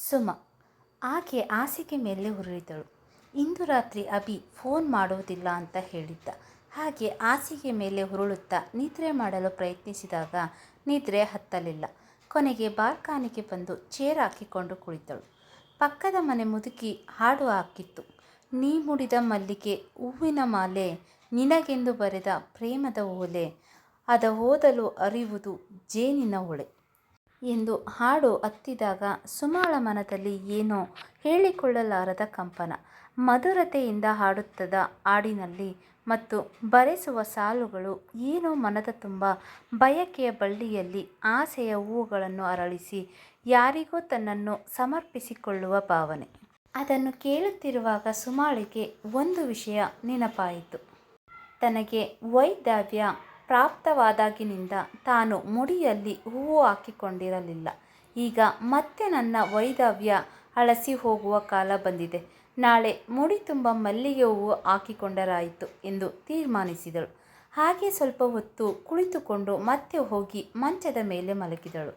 ಸುಮ. ಆಕೆ ಹಾಸಿಗೆ ಮೇಲೆ ಉರುಳಿದಳು. ಇಂದು ರಾತ್ರಿ ಅಭಿ ಫೋನ್ ಮಾಡುವುದಿಲ್ಲ ಅಂತ ಹೇಳಿದ್ದ. ಹಾಗೆ ಹಾಸಿಗೆ ಮೇಲೆ ಉರುಳುತ್ತಾ ನಿದ್ರೆ ಮಾಡಲು ಪ್ರಯತ್ನಿಸಿದಾಗ ನಿದ್ರೆ ಹತ್ತಲಿಲ್ಲ. ಕೊನೆಗೆ ಬಾರ್ಖಾನೆಗೆ ಬಂದು ಚೇರ್ ಹಾಕಿಕೊಂಡು ಕುಳಿತಳು. ಪಕ್ಕದ ಮನೆ ಮುದುಕಿ ಹಾಡು ಹಾಕಿತ್ತು. ನೀ ಮುಡಿದ ಮಲ್ಲಿಗೆ ಹೂವಿನ ಮಾಲೆ, ನಿನಗೆಂದು ಬರೆದ ಪ್ರೇಮದ ಓಲೆ, ಅದ ಓದಲು ಅರಿವುದು ಜೇನಿನ ಹೊಳೆ. ಎಂದು ಹಾಡು ಅತ್ತಿದಾಗ ಸುಮಾಳ ಮನದಲ್ಲಿ ಏನೋ ಹೇಳಿಕೊಳ್ಳಲಾರದ ಕಂಪನ. ಮಧುರತೆಯಿಂದ ಹಾಡುತ್ತದ ಹಾಡಿನಲ್ಲಿ ಮತ್ತು ಬರೆಸುವ ಸಾಲುಗಳು ಏನೋ ಮನದ ತುಂಬ ಬಯಕೆಯ ಬಳ್ಳಿಯಲ್ಲಿ ಆಸೆಯ ಹೂವುಗಳನ್ನು ಅರಳಿಸಿ ಯಾರಿಗೋ ತನ್ನನ್ನು ಸಮರ್ಪಿಸಿಕೊಳ್ಳುವ ಭಾವನೆ. ಅದನ್ನು ಕೇಳುತ್ತಿರುವಾಗ ಸುಮಾಳಿಗೆ ಒಂದು ವಿಷಯ ನೆನಪಾಯಿತು. ತನಗೆ ವೈದವ್ಯ ಪ್ರಾಪ್ತವಾದಾಗಿನಿಂದ ತಾನು ಮುಡಿಯಲ್ಲಿ ಹೂವು ಹಾಕಿಕೊಂಡಿರಲಿಲ್ಲ. ಈಗ ಮತ್ತೆ ನನ್ನ ವೈಧವ್ಯ ಅಳಸಿ ಹೋಗುವ ಕಾಲ ಬಂದಿದೆ. ನಾಳೆ ಮುಡಿ ತುಂಬ ಮಲ್ಲಿಗೆ ಹೂವು ಹಾಕಿಕೊಂಡರಾಯಿತು ಎಂದು ತೀರ್ಮಾನಿಸಿದಳು. ಹಾಗೆ ಸ್ವಲ್ಪ ಹೊತ್ತು ಕುಳಿತುಕೊಂಡು ಮತ್ತೆ ಹೋಗಿ ಮಂಚದ ಮೇಲೆ ಮಲಗಿದಳು.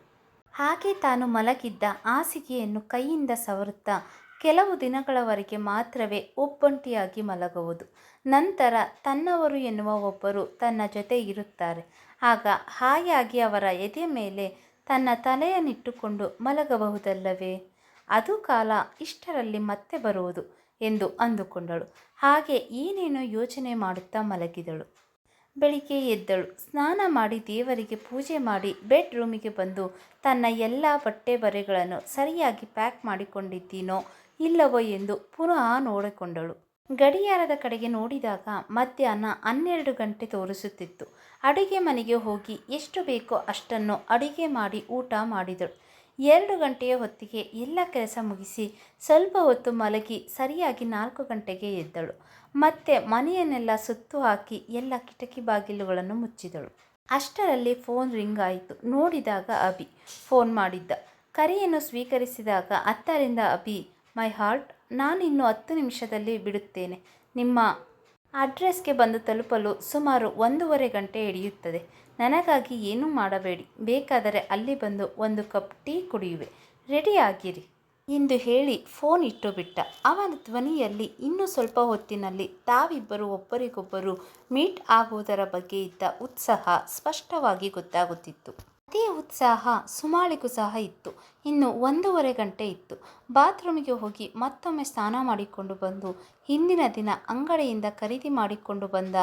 ಹಾಗೆ ತಾನು ಮಲಗಿದ್ದ ಹಾಸಿಗೆಯನ್ನು ಕೈಯಿಂದ ಸವರುತ್ತಾ ಕೆಲವು ದಿನಗಳವರೆಗೆ ಮಾತ್ರವೇ ಒಬ್ಬಂಟಿಯಾಗಿ ಮಲಗುವುದು. ನಂತರ ತನ್ನವರು ಎನ್ನುವ ಒಬ್ಬರು ತನ್ನ ಜೊತೆ ಇರುತ್ತಾರೆ. ಆಗ ಹಾಯಾಗಿ ಅವರ ಎದೆ ಮೇಲೆ ತನ್ನ ತಲೆಯನ್ನಿಟ್ಟುಕೊಂಡು ಮಲಗಬಹುದಲ್ಲವೇ? ಅದು ಕಾಲ ಇಷ್ಟರಲ್ಲಿ ಮತ್ತೆ ಬರುವುದು ಎಂದು ಅಂದುಕೊಂಡಳು. ಹಾಗೆ ಏನೇನೋ ಯೋಚನೆ ಮಾಡುತ್ತಾ ಮಲಗಿದಳು. ಬೆಳಿಗ್ಗೆ ಎದ್ದಳು. ಸ್ನಾನ ಮಾಡಿ ದೇವರಿಗೆ ಪೂಜೆ ಮಾಡಿ ಬೆಡ್ ರೂಮಿಗೆ ಬಂದು ತನ್ನ ಎಲ್ಲ ಬಟ್ಟೆ ಬರೆಗಳನ್ನು ಸರಿಯಾಗಿ ಪ್ಯಾಕ್ ಮಾಡಿಕೊಂಡಿದ್ದೀನೋ ಇಲ್ಲವೋ ಎಂದು ಪುನಃ ನೋಡಿಕೊಂಡಳು. ಗಡಿಯಾರದ ಕಡೆಗೆ ನೋಡಿದಾಗ ಮಧ್ಯಾಹ್ನ ಹನ್ನೆರಡು ಗಂಟೆ ತೋರಿಸುತ್ತಿತ್ತು. ಅಡುಗೆ ಮನೆಗೆ ಹೋಗಿ ಎಷ್ಟು ಬೇಕೋ ಅಷ್ಟನ್ನು ಅಡುಗೆ ಮಾಡಿ ಊಟ ಮಾಡಿದಳು. ಎರಡು ಗಂಟೆಯ ಹೊತ್ತಿಗೆ ಎಲ್ಲ ಕೆಲಸ ಮುಗಿಸಿ ಸ್ವಲ್ಪ ಹೊತ್ತು ಮಲಗಿ ಸರಿಯಾಗಿ ನಾಲ್ಕು ಗಂಟೆಗೆ ಎದ್ದಳು. ಮತ್ತೆ ಮನೆಯನ್ನೆಲ್ಲ ಸುತ್ತು ಹಾಕಿ ಎಲ್ಲ ಕಿಟಕಿ ಬಾಗಿಲುಗಳನ್ನು ಮುಚ್ಚಿದಳು. ಅಷ್ಟರಲ್ಲಿ ಫೋನ್ ರಿಂಗ್ ಆಯಿತು. ನೋಡಿದಾಗ ಅಭಿ ಫೋನ್ ಮಾಡಿದ್ದ. ಕರೆಯನ್ನು ಸ್ವೀಕರಿಸಿದಾಗ ಅತ್ತರಿಂದ ಅಭಿ, ಮೈ ಹಾರ್ಟ್ ನಾನಿನ್ನು ಹತ್ತು ನಿಮಿಷದಲ್ಲಿ ಬಿಡುತ್ತೇನೆ. ನಿಮ್ಮ ಅಡ್ರೆಸ್ಗೆ ಬಂದು ತಲುಪಲು ಸುಮಾರು ಒಂದೂವರೆ ಗಂಟೆ ಹಿಡಿಯುತ್ತದೆ. ನನಗಾಗಿ ಏನೂ ಮಾಡಬೇಡಿ. ಬೇಕಾದರೆ ಅಲ್ಲಿ ಬಂದು ಒಂದು ಕಪ್ ಟೀ ಕುಡಿಯುವೆ. ರೆಡಿಯಾಗಿರಿ ಎಂದು ಹೇಳಿ ಫೋನ್ ಇಟ್ಟು ಬಿಟ್ಟ. ಅವನ ಧ್ವನಿಯಲ್ಲಿ ಇನ್ನೂ ಸ್ವಲ್ಪ ಹೊತ್ತಿನಲ್ಲಿ ತಾವಿಬ್ಬರು ಒಬ್ಬರಿಗೊಬ್ಬರು ಮೀಟ್ ಆಗುವುದರ ಬಗ್ಗೆ ಇದ್ದ ಉತ್ಸಾಹ ಸ್ಪಷ್ಟವಾಗಿ ಗೊತ್ತಾಗುತ್ತಿತ್ತು. ಅದೇ ಉತ್ಸಾಹ ಸುಮಾಳಿಗೂ ಸಹ ಇತ್ತು. ಇನ್ನು ಒಂದೂವರೆ ಗಂಟೆ ಇತ್ತು. ಬಾತ್ರೂಮಿಗೆ ಹೋಗಿ ಮತ್ತೊಮ್ಮೆ ಸ್ನಾನ ಮಾಡಿಕೊಂಡು ಬಂದು ಹಿಂದಿನ ದಿನ ಅಂಗಡಿಯಿಂದ ಖರೀದಿ ಮಾಡಿಕೊಂಡು ಬಂದ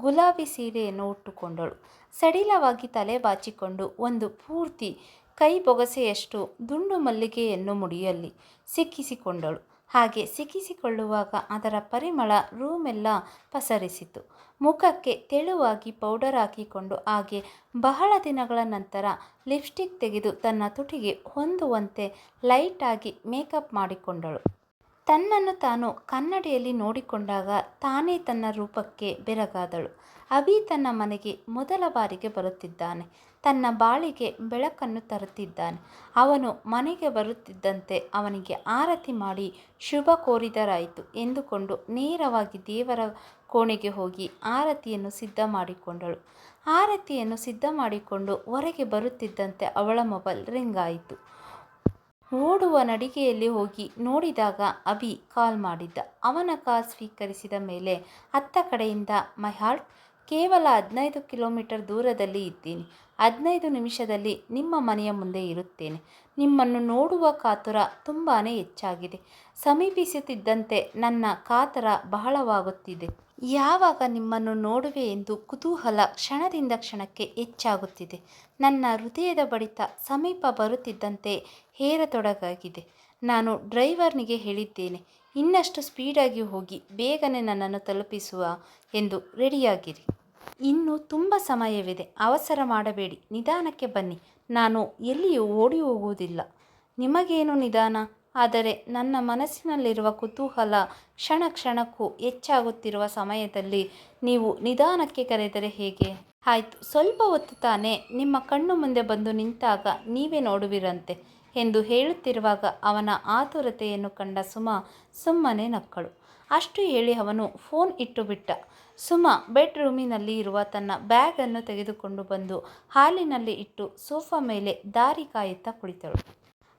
ಗುಲಾಬಿ ಸೀರೆಯನ್ನು ಉಟ್ಟುಕೊಂಡಳು. ಸಡಿಲವಾಗಿ ತಲೆ ಬಾಚಿಕೊಂಡು ಒಂದು ಪೂರ್ತಿ ಕೈ ಬೊಗಸೆಯಷ್ಟು ದುಂಡು ಮಲ್ಲಿಗೆಯನ್ನು ಮುಡಿಯಲ್ಲಿ ಸಿಕ್ಕಿಸಿಕೊಂಡಳು. ಹಾಗೆ ಸಿಕ್ಕಿಸಿಕೊಳ್ಳುವಾಗ ಅದರ ಪರಿಮಳ ರೂಮೆಲ್ಲ ಪಸರಿಸಿತು. ಮುಖಕ್ಕೆ ತೆಳುವಾಗಿ ಪೌಡರ್ ಹಾಕಿಕೊಂಡು ಹಾಗೆ ಬಹಳ ದಿನಗಳ ನಂತರ ಲಿಪ್ಸ್ಟಿಕ್ ತೆಗೆದು ತನ್ನ ತುಟಿಗೆ ಹೊಂದುವಂತೆ ಲೈಟಾಗಿ ಮೇಕಪ್ ಮಾಡಿಕೊಂಡಳು. ತನ್ನನ್ನು ತಾನು ಕನ್ನಡಿಯಲ್ಲಿ ನೋಡಿಕೊಂಡಾಗ ತಾನೇ ತನ್ನ ರೂಪಕ್ಕೆ ಬೆರಗಾದಳು. ಅಭಿ ತನ್ನ ಮನೆಗೆ ಮೊದಲ ಬಾರಿಗೆ ಬರುತ್ತಿದ್ದಾನೆ. ತನ್ನ ಬಾಳಿಗೆ ಬೆಳಕನ್ನು ತರುತ್ತಿದ್ದಾನೆ. ಅವನು ಮನೆಗೆ ಬರುತ್ತಿದ್ದಂತೆ ಅವನಿಗೆ ಆರತಿ ಮಾಡಿ ಶುಭ ಕೋರಿದರಾಯಿತು ಎಂದುಕೊಂಡು ನೇರವಾಗಿ ದೇವರ ಕೋಣೆಗೆ ಹೋಗಿ ಆರತಿಯನ್ನು ಸಿದ್ಧ ಮಾಡಿಕೊಂಡಳು. ಆರತಿಯನ್ನು ಸಿದ್ಧ ಮಾಡಿಕೊಂಡು ಹೊರಗೆ ಬರುತ್ತಿದ್ದಂತೆ ಅವಳ ಮೊಬೈಲ್ ರಿಂಗ್ ಆಯಿತು. ಓಡುವ ನಡಿಗೆಯಲ್ಲಿ ಹೋಗಿ ನೋಡಿದಾಗ ಅಭಿ ಕಾಲ್ ಮಾಡಿದ್ದ. ಅವನ ಕಾಲ್ ಸ್ವೀಕರಿಸಿದ ಮೇಲೆ ಅತ್ತ ಕಡೆಯಿಂದ ಮೈ ಹಾರ್ಟ್ ಕೇವಲ ಹದಿನೈದು ಕಿಲೋಮೀಟರ್ ದೂರದಲ್ಲಿ ಇದ್ದೀನಿ. ಹದಿನೈದು ನಿಮಿಷದಲ್ಲಿ ನಿಮ್ಮ ಮನೆಯ ಮುಂದೆ ಇರುತ್ತೇನೆ. ನಿಮ್ಮನ್ನು ನೋಡುವ ಕಾತುರ ತುಂಬಾ ಹೆಚ್ಚಾಗಿದೆ. ಸಮೀಪಿಸುತ್ತಿದ್ದಂತೆ ನನ್ನ ಕಾತರ ಬಹಳವಾಗುತ್ತಿದೆ. ಯಾವಾಗ ನಿಮ್ಮನ್ನು ನೋಡುವೆ ಎಂದು ಕುತೂಹಲ ಕ್ಷಣದಿಂದ ಕ್ಷಣಕ್ಕೆ ಹೆಚ್ಚಾಗುತ್ತಿದೆ. ನನ್ನ ಹೃದಯದ ಬಡಿತ ಸಮೀಪ ಬರುತ್ತಿದ್ದಂತೆ ಹೇರತೊಡಗಾಗಿದೆ. ನಾನು ಡ್ರೈವರ್ನಿಗೆ ಹೇಳಿದ್ದೇನೆ, ಇನ್ನಷ್ಟು ಸ್ಪೀಡಾಗಿ ಹೋಗಿ ಬೇಗನೆ ನನ್ನನ್ನು ತಲುಪಿಸುವ ಎಂದು ರೆಡಿಯಾಗಿರಿ. ಇನ್ನೂ ತುಂಬ ಸಮಯವಿದೆ. ಅವಸರ ಮಾಡಬೇಡಿ. ನಿಧಾನಕ್ಕೆ ಬನ್ನಿ. ನಾನು ಎಲ್ಲಿಯೂ ಓಡಿ ಹೋಗುವುದಿಲ್ಲ. ನಿಮಗೇನು ನಿಧಾನ? ಆದರೆ ನನ್ನ ಮನಸ್ಸಿನಲ್ಲಿರುವ ಕುತೂಹಲ ಕ್ಷಣ ಕ್ಷಣಕ್ಕೂ ಹೆಚ್ಚಾಗುತ್ತಿರುವ ಸಮಯದಲ್ಲಿ ನೀವು ನಿಧಾನಕ್ಕೆ ಕರೆದರೆ ಹೇಗೆ? ಆಯಿತು. ಸ್ವಲ್ಪ ಹೊತ್ತು ತಾನೇ ನಿಮ್ಮ ಕಣ್ಣು ಮುಂದೆ ಬಂದು ನಿಂತಾಗ ನೀವೇ ನೋಡುವಿರಂತೆ ಎಂದು ಹೇಳುತ್ತಿರುವಾಗ ಅವನ ಆತುರತೆಯನ್ನು ಕಂಡ ಸುಮ ಸುಮ್ಮನೆ ನಕ್ಕಳು. ಅಷ್ಟು ಹೇಳಿ ಅವನು ಫೋನ್ ಇಟ್ಟು ಬಿಟ್ಟ. ಸುಮ ಬೆಡ್ರೂಮಿನಲ್ಲಿ ಇರುವ ತನ್ನ ಬ್ಯಾಗನ್ನು ತೆಗೆದುಕೊಂಡು ಬಂದು ಹಾಲಿನಲ್ಲಿ ಇಟ್ಟು ಸೋಫಾ ಮೇಲೆ ದಾರಿ ಕಾಯುತ್ತಾ ಕುಳಿತಳು.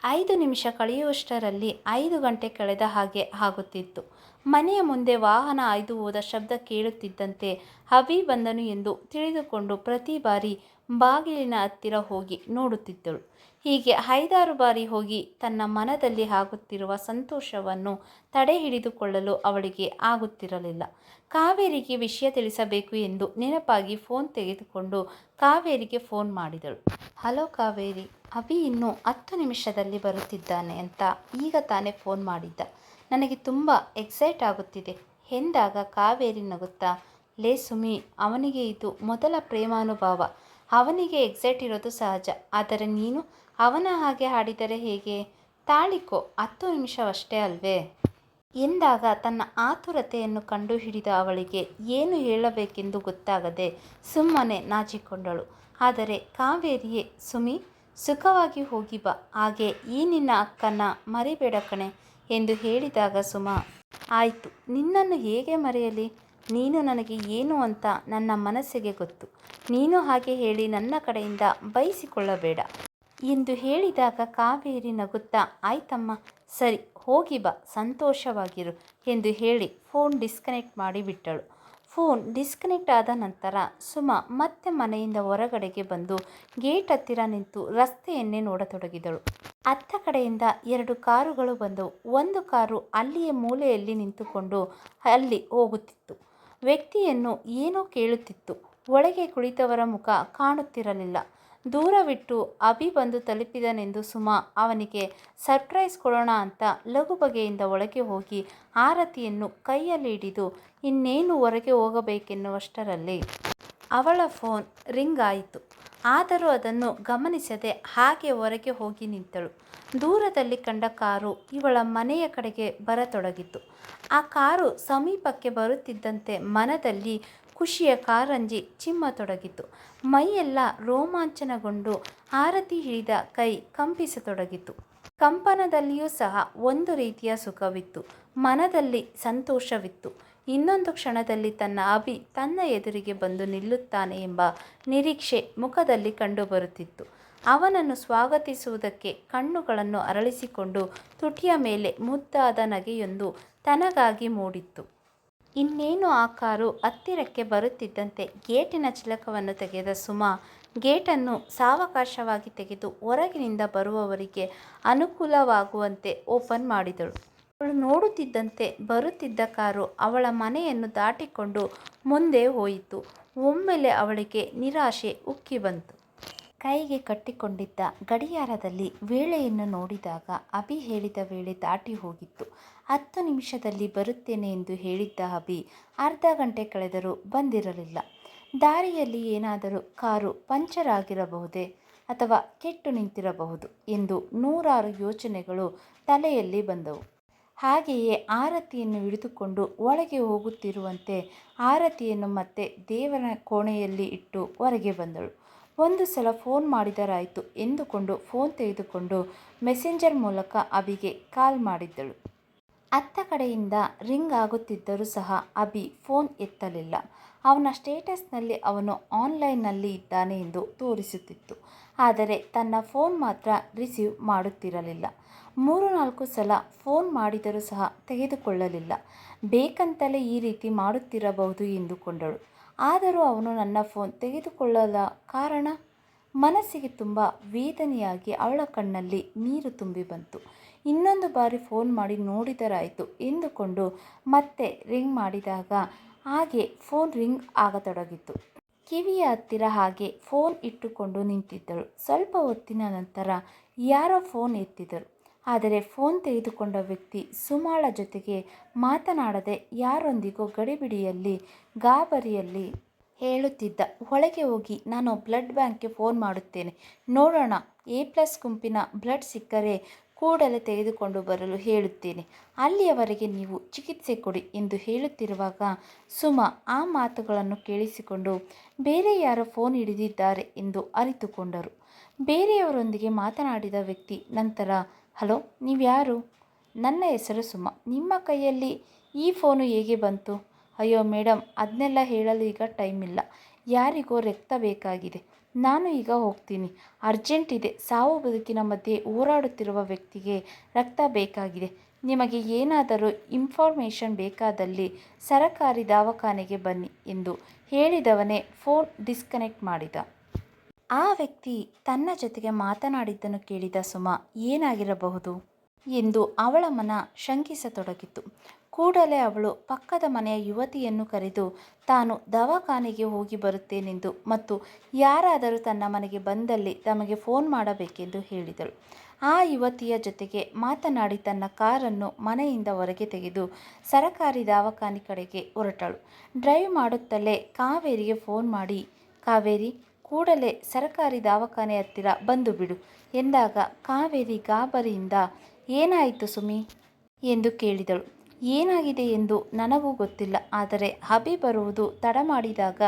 ಐದು ನಿಮಿಷ ಕಳೆಯುವಷ್ಟರಲ್ಲಿ ಐದು ಗಂಟೆ ಕಳೆದ ಹಾಗೆ ಆಗುತ್ತಿತ್ತು. ಮನೆಯ ಮುಂದೆ ವಾಹನ ಆಯ್ದು ಹೋದ ಶಬ್ದ ಕೇಳುತ್ತಿದ್ದಂತೆ ಹವಿ ಬಂದನು ಎಂದು ತಿಳಿದುಕೊಂಡು ಪ್ರತಿ ಬಾರಿ ಬಾಗಿಲಿನ ಹತ್ತಿರ ಹೋಗಿ ನೋಡುತ್ತಿದ್ದಳು. ಹೀಗೆ ಐದಾರು ಬಾರಿ ಹೋಗಿ ತನ್ನ ಮನದಲ್ಲಿ ಆಗುತ್ತಿರುವ ಸಂತೋಷವನ್ನು ತಡೆ ಹಿಡಿದುಕೊಳ್ಳಲು ಅವಳಿಗೆ ಆಗುತ್ತಿರಲಿಲ್ಲ. ಕಾವೇರಿಗೆ ವಿಷಯ ತಿಳಿಸಬೇಕು ಎಂದು ನೆನಪಾಗಿ ಫೋನ್ ತೆಗೆದುಕೊಂಡು ಕಾವೇರಿಗೆ ಫೋನ್ ಮಾಡಿದಳು. ಹಲೋ ಕಾವೇರಿ ಅಭಿ ಇನ್ನೂ ಹತ್ತು ನಿಮಿಷದಲ್ಲಿ ಬರುತ್ತಿದ್ದಾನೆ ಅಂತ ಈಗ ತಾನೇ ಫೋನ್ ಮಾಡಿದ್ದ. ನನಗೆ ತುಂಬ ಎಕ್ಸೈಟ್ ಆಗುತ್ತಿದೆ. ಎಂದಾಗ ಕಾವೇರಿ ನಗುತ್ತಾ, ಲೇ ಸುಮಿ, ಅವನಿಗೆ ಇದು ಮೊದಲ ಪ್ರೇಮಾನುಭವ. ಅವನಿಗೆ ಎಕ್ಸೈಟ್ ಇರೋದು ಸಹಜ. ಆದರೆ ನೀನು ಅವನ ಹಾಗೆ ಹಾಡಿದರೆ ಹೇಗೆ? ತಾಳಿಕೋ, ಹತ್ತು ನಿಮಿಷವಷ್ಟೇ ಅಲ್ವೇ ಎಂದಾಗ ತನ್ನ ಆತುರತೆಯನ್ನು ಕಂಡುಹಿಡಿದ ಅವಳಿಗೆ ಏನು ಹೇಳಬೇಕೆಂದು ಗೊತ್ತಾಗದೆ ಸುಮ್ಮನೆ ನಾಚಿಕೊಂಡಳು. ಆದರೆ ಕಾವೇರಿಯೇ, ಸುಮಿ ಸುಖವಾಗಿ ಹೋಗಿ ಬಾ, ಹಾಗೆ ಈ ನಿನ್ನ ಅಕ್ಕನ ಮರಿಬೇಡ ಕಣೆ ಎಂದು ಹೇಳಿದಾಗ ಸುಮ, ಆಯಿತು, ನಿನ್ನನ್ನು ಹೇಗೆ ಮರೆಯಲಿ? ನೀನು ನನಗೆ ಏನು ಅಂತ ನನ್ನ ಮನಸ್ಸಿಗೆ ಗೊತ್ತು. ನೀನು ಹಾಗೆ ಹೇಳಿ ನನ್ನ ಕಡೆಯಿಂದ ಬಯಸಿಕೊಳ್ಳಬೇಡ ಎಂದು ಹೇಳಿದಾಗ ಕಾವೇರಿ ನಗುತ್ತಾ, ಆಯ್ತಮ್ಮ, ಸರಿ, ಹೋಗಿ ಬಾ, ಸಂತೋಷವಾಗಿರು ಎಂದು ಹೇಳಿ ಫೋನ್ ಡಿಸ್ಕನೆಕ್ಟ್ ಮಾಡಿಬಿಟ್ಟಳು ಫೋನ್ ಡಿಸ್ಕನೆಕ್ಟ್ ಆದ ನಂತರ ಸುಮ ಮತ್ತೆ ಮನೆಯಿಂದ ಹೊರಗಡೆಗೆ ಬಂದು ಗೇಟ್ ಹತ್ತಿರ ನಿಂತು ರಸ್ತೆಯನ್ನೇ ನೋಡತೊಡಗಿದಳು. ಅತ್ತ ಕಡೆಯಿಂದ ಎರಡು ಕಾರುಗಳು ಬಂದವು ಒಂದು ಕಾರು ಅಲ್ಲಿಯೇ ಮೂಲೆಯಲ್ಲಿ ನಿಂತುಕೊಂಡು ಅಲ್ಲಿ ಹೋಗುತ್ತಿತ್ತು. ವ್ಯಕ್ತಿಯನ್ನು ಏನೋ ಕೇಳುತ್ತಿತ್ತು. ಒಳಗೆ ಕುಳಿತವರ ಮುಖ ಕಾಣುತ್ತಿರಲಿಲ್ಲ. ದೂರವಿಟ್ಟು ಅಭಿ ಬಂದು ತಲುಪಿದನೆಂದು ಸುಮಾ ಅವನಿಗೆ, ಸರ್ಪ್ರೈಸ್ ಕೊಡೋಣ ಅಂತ ಲಘು ಬಗೆಯಿಂದ ಒಳಗೆ ಹೋಗಿ ಆರತಿಯನ್ನು ಕೈಯಲ್ಲಿ ಹಿಡಿದು ಇನ್ನೇನು ಹೊರಗೆ ಹೋಗಬೇಕೆನ್ನುವಷ್ಟರಲ್ಲಿ ಅವಳ ಫೋನ್ ರಿಂಗ್ ಆಯಿತು. ಆದರೂ ಅದನ್ನು ಗಮನಿಸದೆ ಹಾಗೆ ಹೊರಗೆ ಹೋಗಿ ನಿಂತಳು. ದೂರದಲ್ಲಿ ಕಂಡ ಕಾರು ಇವಳ ಮನೆಯ ಕಡೆಗೆ ಬರತೊಡಗಿತು. ಆ ಕಾರು ಸಮೀಪಕ್ಕೆ ಬರುತ್ತಿದ್ದಂತೆ ಮನದಲ್ಲಿ ಖುಷಿಯ ಕಾರಂಜಿ ಚಿಮ್ಮತೊಡಗಿತು. ಮೈಯೆಲ್ಲ ರೋಮಾಂಚನಗೊಂಡು ಆರತಿ ಹಿಡಿದ ಕೈ ಕಂಪಿಸತೊಡಗಿತು. ಕಂಪನದಲ್ಲಿಯೂ ಸಹ ಒಂದು ರೀತಿಯ ಸುಖವಿತ್ತು. ಮನದಲ್ಲಿ ಸಂತೋಷವಿತ್ತು. ಇನ್ನೊಂದು ಕ್ಷಣದಲ್ಲಿ ತನ್ನ ಅಭಿ ತನ್ನ ಎದುರಿಗೆ ಬಂದು ನಿಲ್ಲುತ್ತಾನೆ ಎಂಬ ನಿರೀಕ್ಷೆ ಮುಖದಲ್ಲಿ ಕಂಡುಬರುತ್ತಿತ್ತು. ಅವನನ್ನು ಸ್ವಾಗತಿಸುವುದಕ್ಕೆ ಕಣ್ಣುಗಳನ್ನು ಅರಳಿಸಿಕೊಂಡು ತುಟಿಯ ಮೇಲೆ ಮುದ್ದಾದ ನಗೆಯೊಂದು ತನಗಾಗಿ ಮೂಡಿತ್ತು. ಇನ್ನೇನು ಆ ಕಾರು ಹತ್ತಿರಕ್ಕೆ ಬರುತ್ತಿದ್ದಂತೆ ಗೇಟಿನ ಚಿಲಕವನ್ನು ತೆಗೆದ ಸುಮಾ ಗೇಟನ್ನು ಸಾವಕಾಶವಾಗಿ ತೆಗೆದು ಹೊರಗಿನಿಂದ ಬರುವವರಿಗೆ ಅನುಕೂಲವಾಗುವಂತೆ ಓಪನ್ ಮಾಡಿದಳು. ಅವಳು ನೋಡುತ್ತಿದ್ದಂತೆ ಬರುತ್ತಿದ್ದ ಕಾರು ಅವಳ ಮನೆಯನ್ನು ದಾಟಿಕೊಂಡು ಮುಂದೆ ಹೋಯಿತು. ಒಮ್ಮೆಲೆ ಅವಳಿಗೆ ನಿರಾಶೆ ಉಕ್ಕಿ ಬಂತು. ಕೈಗೆ ಕಟ್ಟಿಕೊಂಡಿದ್ದ ಗಡಿಯಾರದಲ್ಲಿ ವೇಳೆಯನ್ನು ನೋಡಿದಾಗ ಅಭಿ ಹೇಳಿದ ವೇಳೆ ದಾಟಿ ಹೋಗಿತ್ತು. ಹತ್ತು ನಿಮಿಷದಲ್ಲಿ ಬರುತ್ತೇನೆ ಎಂದು ಹೇಳಿದ್ದ ಅಭಿ ಅರ್ಧ ಗಂಟೆ ಕಳೆದರೂ ಬಂದಿರಲಿಲ್ಲ. ದಾರಿಯಲ್ಲಿ ಏನಾದರೂ ಕಾರು ಪಂಚರ್ ಆಗಿರಬಹುದೇ ಅಥವಾ ಕೆಟ್ಟು ನಿಂತಿರಬಹುದು ಎಂದು ನೂರಾರು ಯೋಚನೆಗಳು ತಲೆಯಲ್ಲಿ ಬಂದವು. ಹಾಗೆಯೇ ಆರತಿಯನ್ನು ಹಿಡಿದುಕೊಂಡು ಒಳಗೆ ಹೋಗುತ್ತಿರುವಂತೆ ಆರತಿಯನ್ನು ಮತ್ತೆ ದೇವರ ಕೋಣೆಯಲ್ಲಿ ಇಟ್ಟು ಹೊರಗೆ ಬಂದಳು. ಒಂದು ಸಲ ಫೋನ್ ಮಾಡಿದರಾಯಿತು. ಎಂದುಕೊಂಡು ಫೋನ್ ತೆಗೆದುಕೊಂಡು ಮೆಸೆಂಜರ್ ಮೂಲಕ ಅಭಿಗೆ ಕಾಲ್ ಮಾಡಿದ್ದಳು. ಅತ್ತ ಕಡೆಯಿಂದ ರಿಂಗ್ ಆಗುತ್ತಿದ್ದರೂ ಸಹ ಅಭಿ ಫೋನ್ ಎತ್ತಲಿಲ್ಲ. ಅವನ ಸ್ಟೇಟಸ್ನಲ್ಲಿ ಅವನು ಆನ್ಲೈನ್ನಲ್ಲಿ ಇದ್ದಾನೆ ಎಂದು ತೋರಿಸುತ್ತಿತ್ತು. ಆದರೆ ತನ್ನ ಫೋನ್ ಮಾತ್ರ ರಿಸೀವ್ ಮಾಡುತ್ತಿರಲಿಲ್ಲ. ಮೂರು ನಾಲ್ಕು ಸಲ ಫೋನ್ ಮಾಡಿದರೂ ಸಹ ತೆಗೆದುಕೊಳ್ಳಲಿಲ್ಲ. ಬೇಕಂತಲೇ ಈ ರೀತಿ ಮಾಡುತ್ತಿರಬಹುದು ಎಂದುಕೊಂಡಳು. ಆದರೂ ಅವನು ನನ್ನ ಫೋನ್ ತೆಗೆದುಕೊಳ್ಳದ ಕಾರಣ ಮನಸ್ಸಿಗೆ ತುಂಬ ವೇದನೆಯಾಗಿ ಅವಳ ಕಣ್ಣಲ್ಲಿ ನೀರು ತುಂಬಿ ಬಂತು. ಇನ್ನೊಂದು ಬಾರಿ ಫೋನ್ ಮಾಡಿ ನೋಡಿದರಾಯಿತು ಎಂದುಕೊಂಡು ಮತ್ತೆ ರಿಂಗ್ ಮಾಡಿದಾಗ ಹಾಗೆ ಫೋನ್ ರಿಂಗ್ ಆಗತೊಡಗಿತು. ಕಿವಿಯ ಹತ್ತಿರ ಹಾಗೆ ಫೋನ್ ಇಟ್ಟುಕೊಂಡು ನಿಂತಿದ್ದಳು. ಸ್ವಲ್ಪ ಹೊತ್ತಿನ ನಂತರ ಯಾರೋ ಫೋನ್ ಎತ್ತಿದರು. ಆದರೆ ಫೋನ್ ತೆಗೆದುಕೊಂಡ ವ್ಯಕ್ತಿ ಸುಮಾಳ ಜೊತೆಗೆ ಮಾತನಾಡದೆ ಯಾರೊಂದಿಗೋ ಗಡಿಬಿಡಿಯಲ್ಲಿ, ಗಾಬರಿಯಲ್ಲಿ ಹೇಳುತ್ತಿದ್ದ. ಒಳಗೆ ಹೋಗಿ ನಾನು ಬ್ಲಡ್ ಬ್ಯಾಂಕ್ಗೆ ಫೋನ್ ಮಾಡುತ್ತೇನೆ. ನೋಡೋಣ. ಎ ಪ್ಲಸ್ ಗುಂಪಿನ ಬ್ಲಡ್ ಸಿಕ್ಕರೆ ಕೂಡಲೇ ತೆಗೆದುಕೊಂಡು ಬರಲು ಹೇಳುತ್ತೇನೆ. ಅಲ್ಲಿಯವರೆಗೆ ನೀವು ಚಿಕಿತ್ಸೆ ಕೊಡಿ ಎಂದು ಹೇಳುತ್ತಿರುವಾಗ ಸುಮ ಆ ಮಾತುಗಳನ್ನು ಕೇಳಿಸಿಕೊಂಡು, ಬೇರೆ ಯಾರೋ ಫೋನ್ ಹಿಡಿದಿದ್ದಾರೆ ಎಂದು ಅರಿತುಕೊಂಡರು. ಬೇರೆಯವರೊಂದಿಗೆ ಮಾತನಾಡಿದ ವ್ಯಕ್ತಿ ನಂತರ ಹಲೋ, ನೀವ್ಯಾರು? ನನ್ನ ಹೆಸರು ಸುಮ. ನಿಮ್ಮ ಕೈಯಲ್ಲಿ ಈ ಫೋನು ಹೇಗೆ ಬಂತು? ಅಯ್ಯೋ ಮೇಡಮ್ ಅದನ್ನೆಲ್ಲ ಹೇಳಲು ಈಗ ಟೈಮ್ ಇಲ್ಲ. ಯಾರಿಗೋ ರಕ್ತ ಬೇಕಾಗಿದೆ. ನಾನು ಈಗ ಹೋಗ್ತೀನಿ. ಅರ್ಜೆಂಟ್ ಇದೆ. ಸಾವು ಬದುಕಿನ ಮಧ್ಯೆ ಹೋರಾಡುತ್ತಿರುವ ವ್ಯಕ್ತಿಗೆ ರಕ್ತ ಬೇಕಾಗಿದೆ. ನಿಮಗೆ ಏನಾದರೂ ಇನ್ಫಾರ್ಮೇಷನ್ ಬೇಕಾದಲ್ಲಿ ಸರಕಾರಿ ದವಾಖಾನೆಗೆ ಬನ್ನಿ ಎಂದು ಹೇಳಿದವನೇ ಫೋನ್ ಡಿಸ್ಕನೆಕ್ಟ್ ಮಾಡಿದ. ಆ ವ್ಯಕ್ತಿ ತನ್ನ ಜೊತೆಗೆ ಮಾತನಾಡಿದ್ದನ್ನು ಕೇಳಿದ ಸುಮ, ಏನಾಗಿರಬಹುದು? ಎಂದು ಅವಳ ಮನ ಶಂಕಿಸತೊಡಗಿತು ಕೂಡಲೇ ಅವಳು ಪಕ್ಕದ ಮನೆಯ ಯುವತಿಯನ್ನು ಕರೆದು, ತಾನು ದವಾಖಾನೆಗೆ ಹೋಗಿ ಬರುತ್ತೇನೆಂದು ಮತ್ತು ಯಾರಾದರೂ ತನ್ನ ಮನೆಗೆ ಬಂದಲ್ಲಿ ತಮಗೆ ಫೋನ್ ಮಾಡಬೇಕೆಂದು ಹೇಳಿದಳು ಆ ಯುವತಿಯ ಜೊತೆಗೆ ಮಾತನಾಡಿ ತನ್ನ ಕಾರನ್ನು ಮನೆಯಿಂದ ಹೊರಗೆ ತೆಗೆದು ಸರಕಾರಿ ದವಾಖಾನೆ ಕಡೆಗೆ ಹೊರಟಳು. ಡ್ರೈವ್ ಮಾಡುತ್ತಲೇ ಕಾವೇರಿಗೆ ಫೋನ್ ಮಾಡಿ, ಕಾವೇರಿ ಕೂಡಲೇ ಸರಕಾರಿ ದವಾಖಾನೆ ಹತ್ತಿರ ಬಂದು ಬಿಡು. ಎಂದಾಗ ಕಾವೇರಿ ಗಾಬರಿಯಿಂದ ಏನಾಯಿತು ಸುಮಿ? ಎಂದು ಕೇಳಿದಳು. ಏನಾಗಿದೆ ಎಂದು ನನಗೂ ಗೊತ್ತಿಲ್ಲ. ಆದರೆ ಹಬಿ ಬರುವುದು ತಡ ಮಾಡಿದಾಗ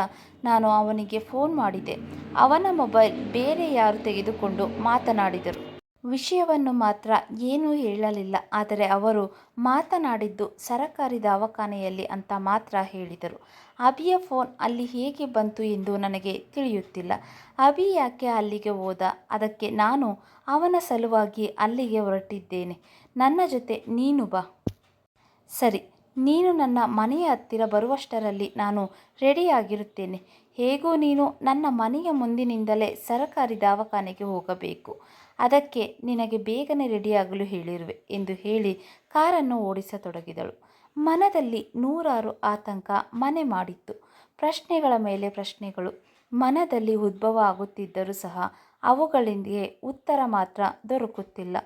ನಾನು ಅವನಿಗೆ ಫೋನ್ ಮಾಡಿದೆ. ಅವನ ಮೊಬೈಲ್ ಬೇರೆ ಯಾರು ತೆಗೆದುಕೊಂಡು ಮಾತನಾಡಿದರು. ವಿಷಯವನ್ನು ಮಾತ್ರ ಏನೂ ಹೇಳಲಿಲ್ಲ. ಆದರೆ ಅವರು ಮಾತನಾಡಿದ್ದು ಸರಕಾರಿ ದವಾಖಾನೆಯಲ್ಲಿ ಅಂತ ಮಾತ್ರ ಹೇಳಿದರು. ಅಭಿಯ ಫೋನ್ ಅಲ್ಲಿ ಹೇಗೆ ಬಂತು ಎಂದು ನನಗೆ ತಿಳಿಯುತ್ತಿಲ್ಲ. ಅಭಿ ಯಾಕೆ ಅಲ್ಲಿಗೆ ಹೋದ? ಅದಕ್ಕೆ ನಾನು ಅವನ ಸಲುವಾಗಿ ಅಲ್ಲಿಗೆ ಹೊರಟಿದ್ದೇನೆ. ನನ್ನ ಜೊತೆ ನೀನು ಬಾ. ಸರಿ, ನೀನು ನನ್ನ ಮನೆಯ ಹತ್ತಿರ ಬರುವಷ್ಟರಲ್ಲಿ ನಾನು ರೆಡಿಯಾಗಿರುತ್ತೇನೆ. ಹೇಗೂ ನೀನು ನನ್ನ ಮನೆಯ ಮುಂದಿನಿಂದಲೇ ಸರಕಾರಿ ದವಾಖಾನೆಗೆ ಹೋಗಬೇಕು? ಅದಕ್ಕೆ ನಿನಗೆ ಬೇಗನೆ ರೆಡಿಯಾಗಲು ಹೇಳಿರುವೆ ಎಂದು ಹೇಳಿ ಕಾರನ್ನು ಓಡಿಸತೊಡಗಿದಳು. ಮನದಲ್ಲಿ ನೂರಾರು ಆತಂಕ ಮನೆ ಮಾಡಿತ್ತು. ಪ್ರಶ್ನೆಗಳ ಮೇಲೆ ಪ್ರಶ್ನೆಗಳು. ಮನದಲ್ಲಿ ಉದ್ಭವ ಆಗುತ್ತಿದ್ದರೂ ಸಹ ಅವುಗಳಿಗೆ ಉತ್ತರ ಮಾತ್ರ ದೊರಕುತ್ತಿಲ್ಲ.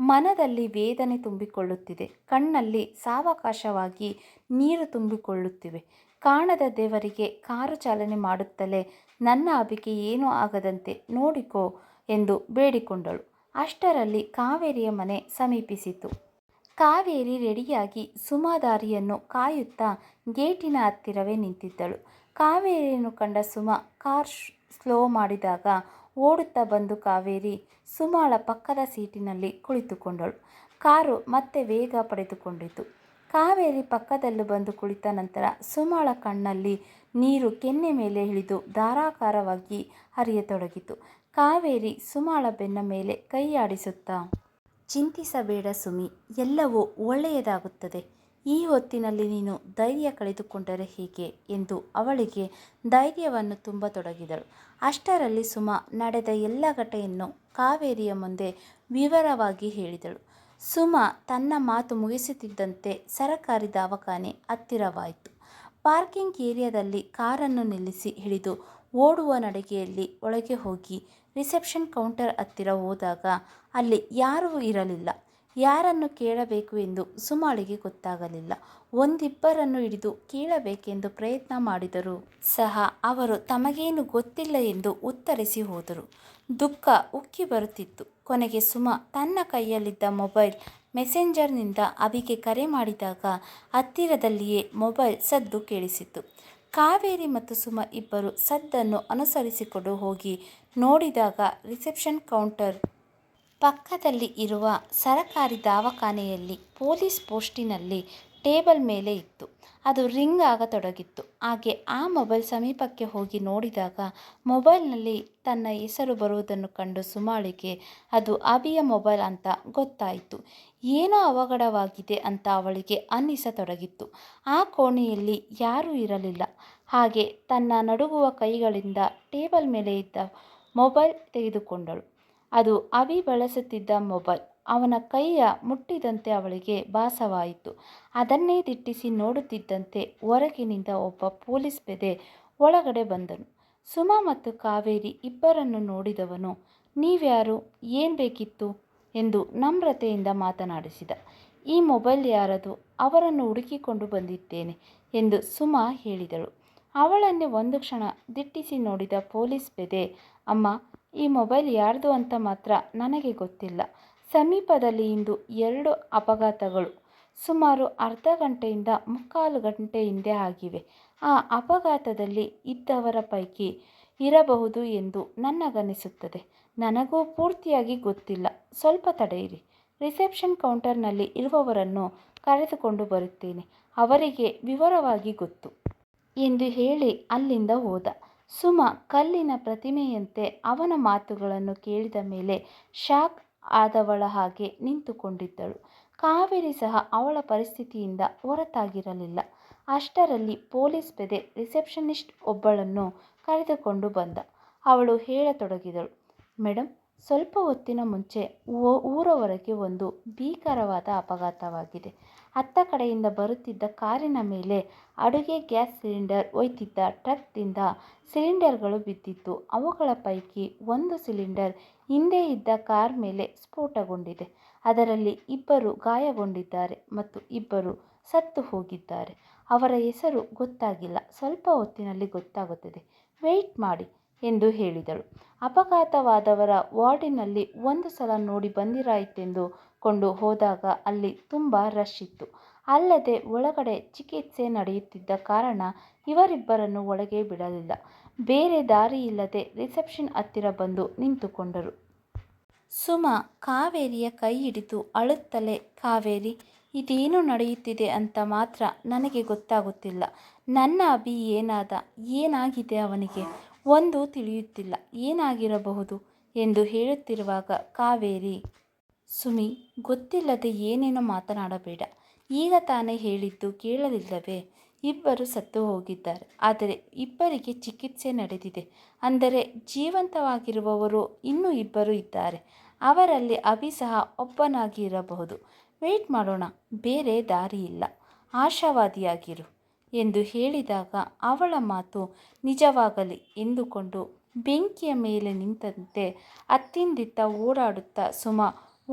ಮನದಲ್ಲಿ ವೇದನೆ ತುಂಬಿಕೊಳ್ಳುತ್ತಿದೆ. ಕಣ್ಣಲ್ಲಿ ಸಾವಕಾಶವಾಗಿ ನೀರು ತುಂಬಿಕೊಳ್ಳುತ್ತಿವೆ. ಕಾಣದ ದೇವರಿಗೆ ಕಾರು ಚಾಲನೆ ಮಾಡುತ್ತಲೇ ನನ್ನ ಅಬಿಕೆ ಏನೂ ಆಗದಂತೆ ನೋಡಿಕೋ ಎಂದು ಬೇಡಿಕೊಂಡಳು. ಅಷ್ಟರಲ್ಲಿ ಕಾವೇರಿಯ ಮನೆ ಸಮೀಪಿಸಿತು. ಕಾವೇರಿ ರೆಡಿಯಾಗಿ ಸುಮಾದಾರಿಯನ್ನು ಕಾಯುತ್ತಾ ಗೇಟಿನ ಹತ್ತಿರವೇ ನಿಂತಿದ್ದಳು. ಕಾವೇರಿಯನ್ನು ಕಂಡ ಸುಮ ಕಾರ್ ಸ್ಲೋ ಮಾಡಿದಾಗ ಓಡುತ್ತಾ ಬಂದು ಕಾವೇರಿ ಸುಮಾಳ ಪಕ್ಕದ ಸೀಟಿನಲ್ಲಿ ಕುಳಿತುಕೊಂಡಳು. ಕಾರು ಮತ್ತೆ ವೇಗ ಪಡೆದುಕೊಂಡಿತು. ಕಾವೇರಿ ಪಕ್ಕದಲ್ಲೂ ಬಂದು ಕುಳಿತ ನಂತರ ಸುಮಾಳ ಕಣ್ಣಲ್ಲಿ ನೀರು ಕೆನ್ನೆ ಮೇಲೆ ಇಳಿದು ಧಾರಾಕಾರವಾಗಿ ಹರಿಯತೊಡಗಿತು. ಕಾವೇರಿ ಸುಮಾಳ ಬೆನ್ನ ಮೇಲೆ ಕೈಯಾಡಿಸುತ್ತಾ. ಚಿಂತಿಸಬೇಡ ಸುಮಿ, ಎಲ್ಲವೂ ಒಳ್ಳೆಯದಾಗುತ್ತದೆ. ಈ ಹೊತ್ತಿನಲ್ಲಿ ನೀನು ಧೈರ್ಯ ಕಳೆದುಕೊಂಡರೆ ಹೇಗೆ? ಎಂದು ಅವಳಿಗೆ ಧೈರ್ಯವನ್ನು ತುಂಬತೊಡಗಿದಳು ಅಷ್ಟರಲ್ಲಿ ಸುಮ ನಡೆದ ಎಲ್ಲ ಘಟೆಯನ್ನು ಕಾವೇರಿಯ ಮುಂದೆ ವಿವರವಾಗಿ ಹೇಳಿದಳು. ಸುಮ ತನ್ನ ಮಾತು ಮುಗಿಸುತ್ತಿದ್ದಂತೆ ಸರಕಾರಿ ದವಾಖಾನೆ ಹತ್ತಿರವಾಯಿತು. ಪಾರ್ಕಿಂಗ್ ಏರಿಯಾದಲ್ಲಿ ಕಾರನ್ನು ನಿಲ್ಲಿಸಿ ಹಿಡಿದು ಓಡುವ ನಡಿಗೆಯಲ್ಲಿ ಒಳಗೆ ಹೋಗಿ ರಿಸೆಪ್ಷನ್ ಕೌಂಟರ್ ಹತ್ತಿರ ಹೋದಾಗ ಅಲ್ಲಿ ಯಾರೂ ಇರಲಿಲ್ಲ. ಯಾರನ್ನು ಕೇಳಬೇಕು ಎಂದು ಸುಮಾಳಿಗೆ ಗೊತ್ತಾಗಲಿಲ್ಲ. ಒಂದಿಬ್ಬರನ್ನು ಹಿಡಿದು ಕೇಳಬೇಕೆಂದು ಪ್ರಯತ್ನ ಮಾಡಿದರೂ. ಸಹ ಅವರು ತಮಗೇನು ಗೊತ್ತಿಲ್ಲ ಎಂದು ಉತ್ತರಿಸಿ ಹೋದರು. ದುಃಖ ಉಕ್ಕಿ ಬರುತ್ತಿತ್ತು. ಕೊನೆಗೆ ಸುಮ ತನ್ನ ಕೈಯಲ್ಲಿದ್ದ ಮೊಬೈಲ್ ಮೆಸೆಂಜರ್ನಿಂದ ಅಭಿಗೆ ಕರೆ ಮಾಡಿದಾಗ ಹತ್ತಿರದಲ್ಲಿಯೇ ಮೊಬೈಲ್ ಸದ್ದು ಕೇಳಿಸಿತು ಕಾವೇರಿ ಮತ್ತು ಸುಮ ಇಬ್ಬರು ಸದ್ದನ್ನು ಅನುಸರಿಸಿಕೊಂಡು ಹೋಗಿ ನೋಡಿದಾಗ ರಿಸೆಪ್ಷನ್ ಕೌಂಟರ್ ಪಕ್ಕದಲ್ಲಿ ಇರುವ ಸರಕಾರಿ ದವಾಖಾನೆಯಲ್ಲಿ ಪೊಲೀಸ್ ಪೋಸ್ಟಿನಲ್ಲಿ ಟೇಬಲ್ ಮೇಲೆ ಇತ್ತು. ಅದು ರಿಂಗ್ ಆಗತೊಡಗಿತ್ತು ಹಾಗೆ ಆ ಮೊಬೈಲ್ ಸಮೀಪಕ್ಕೆ ಹೋಗಿ ನೋಡಿದಾಗ ಮೊಬೈಲ್ನಲ್ಲಿ ತನ್ನ ಹೆಸರು ಬರುವುದನ್ನು ಕಂಡು ಸುಮಾಳಿಗೆ ಅದು ಅಬಿಯ ಮೊಬೈಲ್ ಅಂತ ಗೊತ್ತಾಯಿತು. ಏನೋ ಅವಘಡವಾಗಿದೆ ಅಂತ ಅವಳಿಗೆ ಅನ್ನಿಸತೊಡಗಿತ್ತು. ಆ ಕೋಣೆಯಲ್ಲಿ ಯಾರೂ ಇರಲಿಲ್ಲ. ಹಾಗೆ ತನ್ನ ನಡುಗುವ ಕೈಗಳಿಂದ ಟೇಬಲ್ ಮೇಲೆ ಇದ್ದ ಮೊಬೈಲ್ ತೆಗೆದುಕೊಂಡಳು. ಅದು ಅವಿ ಬಳಸುತ್ತಿದ್ದ ಮೊಬೈಲ್. ಅವನ ಕೈಯ ಮುಟ್ಟಿದಂತೆ ಅವಳಿಗೆ ಭಾಸವಾಯಿತು. ಅದನ್ನೇ ದಿಟ್ಟಿಸಿ ನೋಡುತ್ತಿದ್ದಂತೆ ಹೊರಗಿನಿಂದ ಒಬ್ಬ ಪೊಲೀಸ್ ಪೆದೆ ಒಳಗಡೆ ಬಂದನು. ಸುಮಾ ಮತ್ತು ಕಾವೇರಿ ಇಬ್ಬರನ್ನು ನೋಡಿದವನು, ನೀವ್ಯಾರು? ಏನು ಬೇಕಿತ್ತು? ಎಂದು ನಮ್ರತೆಯಿಂದ ಮಾತನಾಡಿಸಿದ. ಈ ಮೊಬೈಲ್ ಯಾರದು? ಅವರನ್ನು ಹುಡುಕಿಕೊಂಡು ಬಂದಿದ್ದೇನೆ ಎಂದು ಸುಮಾ ಹೇಳಿದಳು. ಅವಳನ್ನೇ ಒಂದು ಕ್ಷಣ ದಿಟ್ಟಿಸಿ ನೋಡಿದ ಪೊಲೀಸ್ ಪೆದೆ, ಅಮ್ಮ ಈ ಮೊಬೈಲ್ ಯಾರ್ದು ಅಂತ ಮಾತ್ರ ನನಗೆ ಗೊತ್ತಿಲ್ಲ. ಸಮೀಪದಲ್ಲಿ ಇಂದು ಎರಡು ಅಪಘಾತಗಳು. ಸುಮಾರು ಅರ್ಧ ಗಂಟೆಯಿಂದ ಮುಕ್ಕಾಲು ಗಂಟೆ ಹಿಂದೆ ಆಗಿವೆ. ಆ ಅಪಘಾತದಲ್ಲಿ ಇದ್ದವರ ಪೈಕಿ ಇರಬಹುದು ಎಂದು ನನಗನಿಸುತ್ತದೆ ನನಗೂ ಪೂರ್ತಿಯಾಗಿ ಗೊತ್ತಿಲ್ಲ. ಸ್ವಲ್ಪ ತಡೆಯಿರಿ ರಿಸೆಪ್ಷನ್ ಕೌಂಟರ್ನಲ್ಲಿ ಇರುವವರನ್ನು ಕರೆದುಕೊಂಡು ಬರುತ್ತೇನೆ. ಅವರಿಗೆ ವಿವರವಾಗಿ ಗೊತ್ತು. ಎಂದು ಹೇಳಿ ಅಲ್ಲಿಂದ ಹೋದ. ಸುಮ ಕಲ್ಲಿನ ಪ್ರತಿಮೆಯಂತೆ ಅವನ ಮಾತುಗಳನ್ನು ಕೇಳಿದ ಮೇಲೆ ಶಾಕ್ ಆದವಳ ಹಾಗೆ ನಿಂತುಕೊಂಡಿದ್ದಳು. ಕಾವೇರಿ ಸಹ ಅವಳ ಪರಿಸ್ಥಿತಿಯಿಂದ ಹೊರತಾಗಿರಲಿಲ್ಲ. ಅಷ್ಟರಲ್ಲಿ ಪೊಲೀಸ್ ಪೆದೆ ರಿಸೆಪ್ಷನಿಸ್ಟ್ ಒಬ್ಬಳನ್ನು ಕರೆದುಕೊಂಡು ಬಂದ. ಅವಳು ಹೇಳತೊಡಗಿದಳು. ಮೇಡಮ್, ಸ್ವಲ್ಪ ಹೊತ್ತಿನ ಮುಂಚೆ ಊರ ಹೊರಗೆ ಒಂದು ಭೀಕರವಾದ ಅಪಘಾತವಾಗಿದೆ. ಅತ್ತ ಕಡೆಯಿಂದ ಬರುತ್ತಿದ್ದ ಕಾರಿನ ಮೇಲೆ ಅಡುಗೆ ಗ್ಯಾಸ್ ಸಿಲಿಂಡರ್ ಒಯ್ತಿದ್ದ ಟ್ರಕ್ದಿಂದ ಸಿಲಿಂಡರ್ಗಳು ಬಿದ್ದಿತ್ತು. ಅವುಗಳ ಪೈಕಿ ಒಂದು ಸಿಲಿಂಡರ್ ಹಿಂದೆ ಇದ್ದ ಕಾರ್ ಮೇಲೆ ಸ್ಫೋಟಗೊಂಡಿದೆ. ಅದರಲ್ಲಿ ಇಬ್ಬರು ಗಾಯಗೊಂಡಿದ್ದಾರೆ ಮತ್ತು ಇಬ್ಬರು ಸತ್ತು ಹೋಗಿದ್ದಾರೆ. ಅವರ ಹೆಸರು ಗೊತ್ತಾಗಿಲ್ಲ. ಸ್ವಲ್ಪ ಹೊತ್ತಿನಲ್ಲಿ ಗೊತ್ತಾಗುತ್ತದೆ. ವೆಯ್ಟ್ ಮಾಡಿ ಎಂದು ಹೇಳಿದಳು. ಅಪಘಾತವಾದವರ ವಾರ್ಡಿನಲ್ಲಿ ಒಂದು ಸಲ ನೋಡಿ ಬಂದಿರಾಯಿತೆಂದುಕೊಂಡು ಹೋದಾಗ ಅಲ್ಲಿ ತುಂಬ ರಶ್ ಇತ್ತು. ಅಲ್ಲದೆ ಒಳಗಡೆ ಚಿಕಿತ್ಸೆ ನಡೆಯುತ್ತಿದ್ದ ಕಾರಣ ಇವರಿಬ್ಬರನ್ನು ಒಳಗೆ ಬಿಡಲಿಲ್ಲ. ಬೇರೆ ದಾರಿಯಿಲ್ಲದೆ ರಿಸೆಪ್ಷನ್ ಹತ್ತಿರ ಬಂದು ನಿಂತುಕೊಂಡರು. ಸುಮ ಕಾವೇರಿಯ ಕೈ ಹಿಡಿದು ಅಳುತ್ತಲೇ ಕಾವೇರಿ, ಇದೇನು ನಡೆಯುತ್ತಿದೆ ಅಂತ ಮಾತ್ರ ನನಗೆ ಗೊತ್ತಾಗುತ್ತಿಲ್ಲ. ನನ್ನ ಅಭಿ ಏನಾದ, ಏನಾಗಿದೆ ಅವನಿಗೆ? ಒಂದು ತಿಳಿಯುತ್ತಿಲ್ಲ. ಏನಾಗಿರಬಹುದು ಎಂದು ಹೇಳುತ್ತಿರುವಾಗ ಕಾವೇರಿ, ಸುಮಿ, ಗೊತ್ತಿಲ್ಲದೆ ಏನೇನೋ ಮಾತನಾಡಬೇಡ. ಈಗ ತಾನೇ ಹೇಳಿದ್ದು ಕೇಳಲಿಲ್ಲವೇ? ಇಬ್ಬರು ಸತ್ತು ಹೋಗಿದ್ದಾರೆ. ಆದರೆ ಇಬ್ಬರಿಗೆ ಚಿಕಿತ್ಸೆ ನಡೆದಿದೆ. ಅಂದರೆ ಜೀವಂತವಾಗಿರುವವರು ಇನ್ನೂ ಇಬ್ಬರು ಇದ್ದಾರೆ. ಅವರಲ್ಲಿ ಅಭಿ ಸಹ ಒಬ್ಬನಾಗಿರಬಹುದು. ವೆಯ್ಟ್ ಮಾಡೋಣ. ಬೇರೆ ದಾರಿಯಿಲ್ಲ. ಆಶಾವಾದಿಯಾಗಿರು ಎಂದು ಹೇಳಿದಾಗ ಅವಳ ಮಾತು ನಿಜವಾಗಲಿ ಎಂದುಕೊಂಡು ಬೆಂಕಿಯ ಮೇಲೆ ನಿಂತಂತೆ ಅತ್ತಿಂದಿತ್ತ ಓಡಾಡುತ್ತಾ ಸುಮ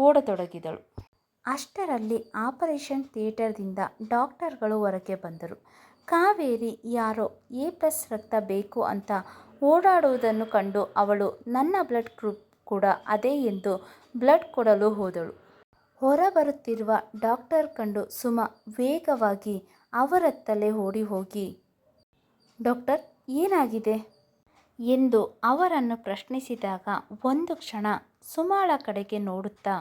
ಓಡತೊಡಗಿದಳು. ಅಷ್ಟರಲ್ಲಿ ಆಪರೇಷನ್ ಥಿಯೇಟರ್ದಿಂದ ಡಾಕ್ಟರ್ಗಳು ಹೊರಗೆ ಬಂದರು. ಕಾವೇರಿ ಯಾರೋ ಎ ಪ್ಲಸ್ ರಕ್ತ ಬೇಕು ಅಂತ ಓಡಾಡುವುದನ್ನು ಕಂಡು ಅವಳು ನನ್ನ ಬ್ಲಡ್ ಗ್ರೂಪ್ ಕೂಡ ಅದೇ ಎಂದು ಬ್ಲಡ್ ಕೊಡಲು ಹೋದಳು. ಹೊರಬರುತ್ತಿರುವ ಡಾಕ್ಟರ್ ಕಂಡು ಸುಮ ವೇಗವಾಗಿ ಅವರತ್ತಲೇ ಓಡಿ ಹೋಗಿ ಡಾಕ್ಟರ್, ಏನಾಗಿದೆ? ಎಂದು ಅವರನ್ನು ಪ್ರಶ್ನಿಸಿದಾಗ ಒಂದು ಕ್ಷಣ ಸುಮಳ ಕಡೆಗೆ ನೋಡುತ್ತಾ,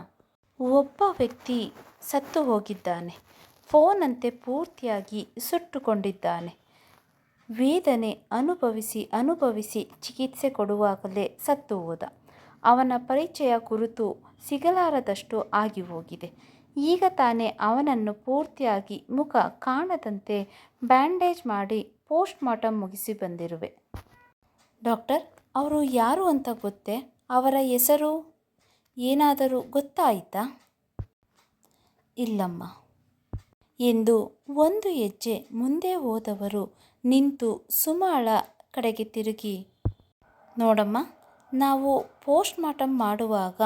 ಒಬ್ಬ ವ್ಯಕ್ತಿ ಸತ್ತು ಹೋಗಿದ್ದಾನೆ. ಫೋನಂತೆ ಪೂರ್ತಿಯಾಗಿ ಸುಟ್ಟುಕೊಂಡಿದ್ದಾನೆ. ವೇದನೆ ಅನುಭವಿಸಿ ಅನುಭವಿಸಿ ಚಿಕಿತ್ಸೆ ಕೊಡುವಾಗಲೇ ಸತ್ತು ಹೋದ. ಅವನ ಪರಿಚಯ ಕುರಿತು ಸಿಗಲಾರದಷ್ಟು ಆಗಿ ಹೋಗಿದೆ ಈಗ ತಾನೇ ಅವನನ್ನು ಪೂರ್ತಿಯಾಗಿ ಮುಖ ಕಾಣದಂತೆ ಬ್ಯಾಂಡೇಜ್ ಮಾಡಿ ಪೋಸ್ಟ್ ಮಾರ್ಟಮ್ ಮುಗಿಸಿ ಬಂದಿರುವೆ. ಡಾಕ್ಟರ್, ಅವರು ಯಾರು ಅಂತ ಗೊತ್ತೇ? ಅವರ ಹೆಸರು ಏನಾದರೂ ಗೊತ್ತಾಯಿತಾ? ಇಲ್ಲಮ್ಮ ಎಂದು ಒಂದು ಹೆಜ್ಜೆ ಮುಂದೆ ಹೋದವರು ನಿಂತು ಸುಮಾಳ ಕಡೆಗೆ ತಿರುಗಿ, ನೋಡಮ್ಮ, ನಾವು ಪೋಸ್ಟ್ ಮಾರ್ಟಮ್ ಮಾಡುವಾಗ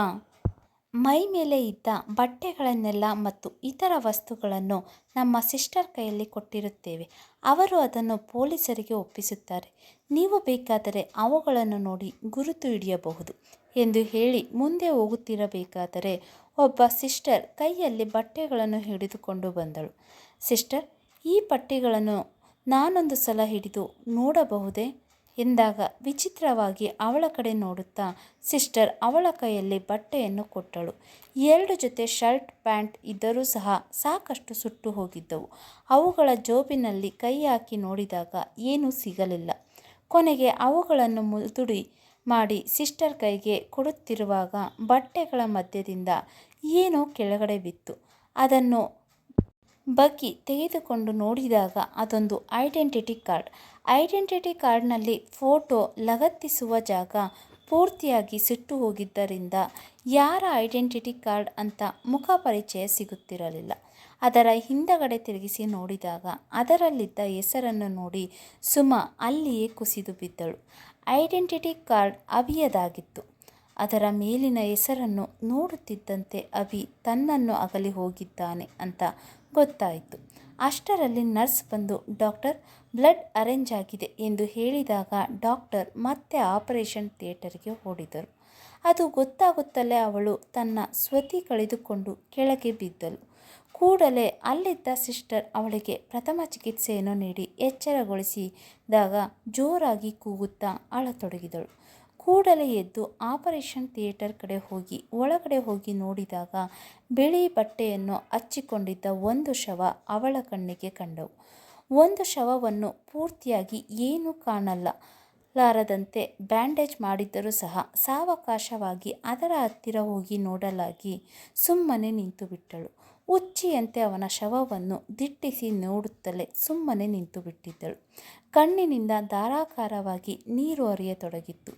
ಮೈಮೇಲೆ ಇದ್ದ ಬಟ್ಟೆಗಳನ್ನೆಲ್ಲ ಮತ್ತು ಇತರ ವಸ್ತುಗಳನ್ನು ನಮ್ಮ ಸಿಸ್ಟರ್ ಕೈಯಲ್ಲಿ ಕೊಟ್ಟಿರುತ್ತೇವೆ. ಅವರು ಅದನ್ನು ಪೊಲೀಸರಿಗೆ ಒಪ್ಪಿಸುತ್ತಾರೆ. ನೀವು ಬೇಕಾದರೆ ಅವುಗಳನ್ನು ನೋಡಿ ಗುರುತು ಹಿಡಿಯಬಹುದು ಎಂದು ಹೇಳಿ ಮುಂದೆ ಹೋಗುತ್ತಿರಬೇಕಾದರೆ ಒಬ್ಬ ಸಿಸ್ಟರ್ ಕೈಯಲ್ಲಿ ಬಟ್ಟೆಗಳನ್ನು ಹಿಡಿದುಕೊಂಡು ಬಂದಳು. ಸಿಸ್ಟರ್, ಈ ಪಟ್ಟಿಗಳನ್ನು ನಾನೊಂದು ಸಲ ಹಿಡಿದು ನೋಡಬಹುದೇ ಎಂದಾಗ ವಿಚಿತ್ರವಾಗಿ ಅವಳ ಕಡೆ ನೋಡುತ್ತಾ ಸಿಸ್ಟರ್ ಅವಳ ಕೈಯಲ್ಲಿ ಬಟ್ಟೆಯನ್ನು ಕೊಟ್ಟಳು. ಎರಡು ಜೊತೆ ಶರ್ಟ್ ಪ್ಯಾಂಟ್ ಇದ್ದರೂ ಸಹ ಸಾಕಷ್ಟು ಸುಟ್ಟು ಹೋಗಿದ್ದವು. ಅವುಗಳ ಜೋಬಿನಲ್ಲಿ ಕೈ ಹಾಕಿ ನೋಡಿದಾಗ ಏನೂ ಸಿಗಲಿಲ್ಲ. ಕೊನೆಗೆ ಅವುಗಳನ್ನು ಮುದುಡಿ ಮಾಡಿ ಸಿಸ್ಟರ್ ಕೈಗೆ ಕೊಡುತ್ತಿರುವಾಗ ಬಟ್ಟೆಗಳ ಮಧ್ಯದಿಂದ ಏನೋ ಕೆಳಗಡೆ ಬಿತ್ತು. ಅದನ್ನು ಬಗ್ಗಿ ತೆಗೆದುಕೊಂಡು ನೋಡಿದಾಗ ಅದೊಂದು ಐಡೆಂಟಿಟಿ ಕಾರ್ಡ್. ಐಡೆಂಟಿಟಿ ಕಾರ್ಡ್ನಲ್ಲಿ ಫೋಟೋ ಲಗತ್ತಿಸುವ ಜಾಗ ಪೂರ್ತಿಯಾಗಿ ಸಿಟ್ಟು ಹೋಗಿದ್ದರಿಂದ ಯಾರ ಐಡೆಂಟಿಟಿ ಕಾರ್ಡ್ ಅಂತ ಮುಖ ಪರಿಚಯ ಸಿಗುತ್ತಿರಲಿಲ್ಲ. ಅದರ ಹಿಂದಗಡೆ ತಿರುಗಿಸಿ ನೋಡಿದಾಗ ಅದರಲ್ಲಿದ್ದ ಹೆಸರನ್ನು ನೋಡಿ ಸುಮ ಅಲ್ಲಿಯೇ ಕುಸಿದು ಬಿದ್ದಳು. ಐಡೆಂಟಿಟಿ ಕಾರ್ಡ್ ಅಭಿಯದಾಗಿತ್ತು. ಅದರ ಮೇಲಿನ ಹೆಸರನ್ನು ನೋಡುತ್ತಿದ್ದಂತೆ ಅಭಿ ತನ್ನನ್ನು ಅಗಲಿ ಹೋಗಿದ್ದಾನೆ ಅಂತ ಗೊತ್ತಾಯಿತು. ಅಷ್ಟರಲ್ಲಿ ನರ್ಸ್ ಬಂದು ಡಾಕ್ಟರ್, ಬ್ಲಡ್ ಅರೇಂಜ್ ಆಗಿದೆ ಎಂದು ಹೇಳಿದಾಗ ಡಾಕ್ಟರ್ ಮತ್ತೆ ಆಪರೇಷನ್ ಥಿಯೇಟರ್ಗೆ ಓಡಿದರು. ಅದು ಗೊತ್ತಾಗುತ್ತಲೇ ಅವಳು ತನ್ನ ಸ್ವತಿ ಕಳೆದುಕೊಂಡು ಕೆಳಗೆ ಬಿದ್ದಳು. ಕೂಡಲೇ ಅಲ್ಲಿದ್ದ ಸಿಸ್ಟರ್ ಅವಳಿಗೆ ಪ್ರಥಮ ಚಿಕಿತ್ಸೆಯನ್ನು ನೀಡಿ ಎಚ್ಚರಗೊಳಿಸಿದಾಗ ಜೋರಾಗಿ ಕೂಗುತ್ತಾ ಅಳತೊಡಗಿದಳು. ಕೂಡಲೇ ಎದ್ದು ಆಪರೇಷನ್ ಥಿಯೇಟರ್ ಕಡೆ ಹೋಗಿ ಒಳಗಡೆ ಹೋಗಿ ನೋಡಿದಾಗ ಬಿಳಿ ಬಟ್ಟೆಯನ್ನು ಹಚ್ಚಿಕೊಂಡಿದ್ದ ಒಂದು ಶವ ಅವಳ ಕಣ್ಣಿಗೆ ಕಂಡವು. ಒಂದು ಶವವನ್ನು ಪೂರ್ತಿಯಾಗಿ ಏನೂ ಕಾಣಲ್ಲ ಲಾರದಂತೆ ಬ್ಯಾಂಡೇಜ್ ಮಾಡಿದ್ದರೂ ಸಹ ಸಾವಕಾಶವಾಗಿ ಅದರ ಹತ್ತಿರ ಹೋಗಿ ನೋಡಲಾಗಿ ಸುಮ್ಮನೆ ನಿಂತು ಬಿಟ್ಟಳು ಹುಚ್ಚಿಯಂತೆ ಅವನ ಶವವನ್ನು ದಿಟ್ಟಿಸಿ ನೋಡುತ್ತಲೇ ಸುಮ್ಮನೆ ನಿಂತು ಬಿಟ್ಟಿದ್ದಳು. ಕಣ್ಣಿನಿಂದ ಧಾರಾಕಾರವಾಗಿ ನೀರು ಅರಿಯತೊಡಗಿತ್ತು